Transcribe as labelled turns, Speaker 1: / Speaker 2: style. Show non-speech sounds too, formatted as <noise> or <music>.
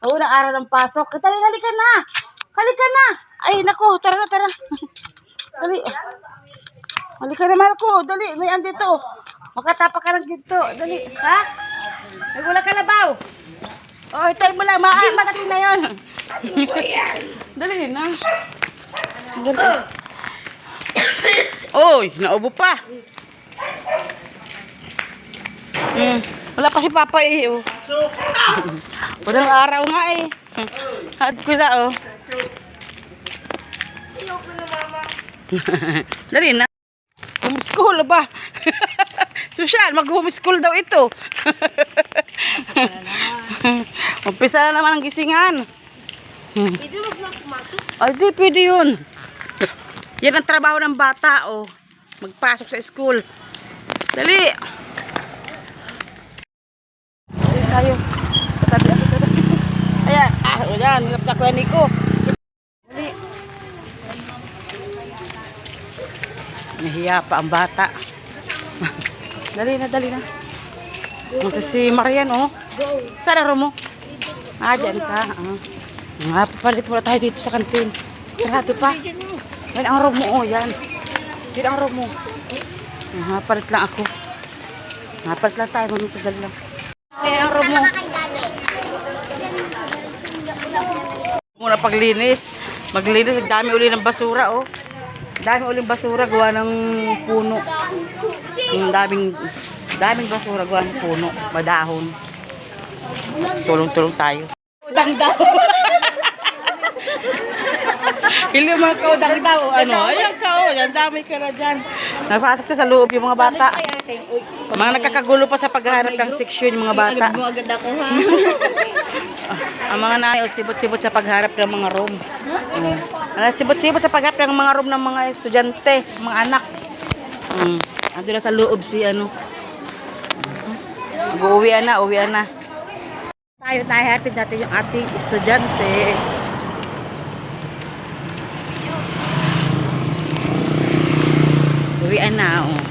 Speaker 1: Unang araw ng pasok. Dali, halika na. Halika na. Ay, naku, tara na, tara. Dali. Halika na, mahal ko. Dali, may andito. Makatapak ka ng ginto. Dali, ha? May wala ka labaw. Oh, itay mo lang. Maa, magating na yun. <laughs> Dali na. Dali. Oy, naubo pa. Hmm. Wala pa si Papa eh. Oh. <laughs> Walang araw nga eh. Had ko na oh. <laughs> Dali na. Homeschool ba? <laughs> Susyal, mag-homeschool daw ito. Umpisa na naman ang gisingan.
Speaker 2: Pwede wag na pumasok.
Speaker 1: Ay, di, pwede yun. Yan ang trabaho ng bata, oh. Magpasok sa school. Dali. Dali tayo. Tabi ako, tabi. Ayan. Ah, o yan. Hirap na kuya Nico. Dali. Nahiya pa ang bata. <laughs> dali na, dali na. Ito si Marian, oh. Saan room mo? Ah, dyan ka. Ah. Nga, papalit muna tayo dito sa kantin. Sarado pa. Yan ang room mo, oh, yan. Yan ang room mo. Nga, palit lang ako. Nga, palit lang tayo, mamitagal lang. Ang room mo. Muna paglinis. Maglinis, ang dami uli ng basura, oh. Ang dami uli ng basura, gawa ng puno. Ang daming, daming basura, gawa ng puno. Madahon. Tulong-tulong tayo. Udang daw. <laughs> Hindi mga kaudang daw. Ano? Ayan ka o. Yan dami ka na dyan. Napasok na sa loob yung mga bata natin. Uy, mga nakakagulo pa sa paghahanap ng seksyon yung mga bata.
Speaker 2: Ay, mo agad ako ha. <laughs>
Speaker 1: ah, ang mga nanay, oh, sibot-sibot sa pagharap ng mga room. Hmm. Ah, sibot-sibot sa pagharap ng mga room ng mga estudyante, mga anak. Hmm. Ando na sa loob si ano. Uwi na, uwi na. Tayo, nahihatid natin yung ating estudyante. Uwi na, oh.